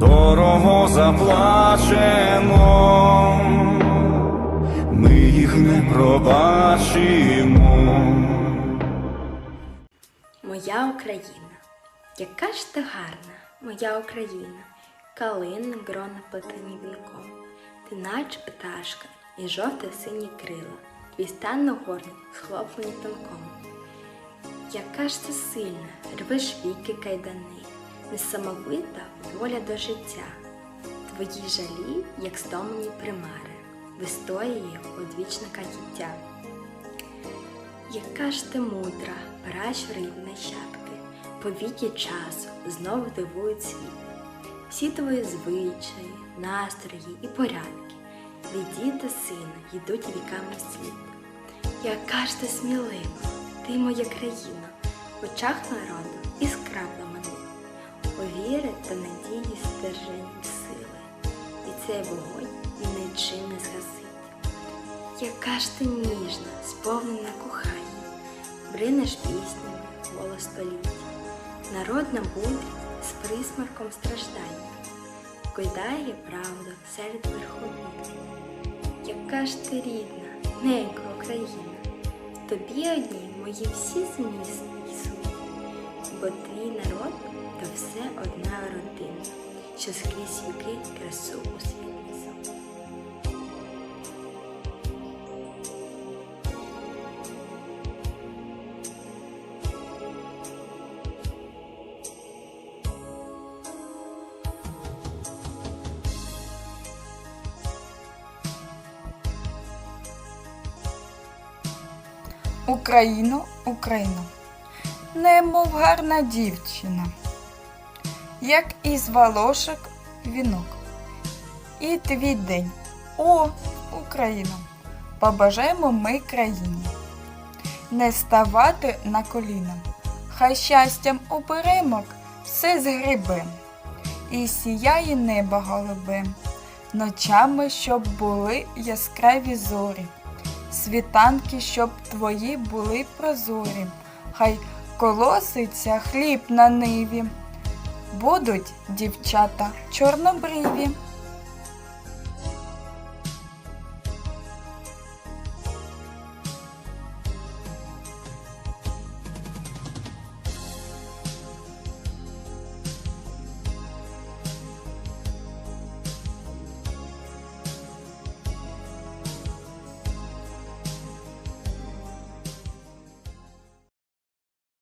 дорого заплачено, ми їх не пробачимо. Моя Україна, яка ж ти гарна, моя Україна, калина грона плетені віком, ти наче пташка і жовте сині крила, твій стан на горні схлоплені тонком. Яка ж ти сильна, рвеш віки кайдани, несамовита воля до життя, твої жалі, як стомлені примари, вистоює одвічне каяття. Яка ж ти мудра, пращури й нащадки, повіки часу знову дивують світ. Всі твої звичаї, настрої і порядки від діда сина йдуть віками в світ. Яка ж ти смілива, ти моя країна, в очах народу віри та надії стержень сили, і цей вогонь нічим не згасить. Яка ж ти ніжна, сповнена кохання, бринеш піснями, голос століть, народна мудрість з присмарком страждання, койдає правду серед верховів. Яка ж ти рідна, ненька Україна, тобі одній мої всі змісти бо твій народ то все одна родина, що скрізь віки красу у світ несе. Україно, немов гарна дівчина, як із волошок вінок. І твій день, о, Україно, побажаємо ми країні, не ставати на коліна, хай щастям оберемок все згребе, і сіяє небо голубе, ночами, щоб були яскраві зорі світанки, щоб твої були прозорі, хай колоситься хліб на ниві. Будуть дівчата чорнобриві.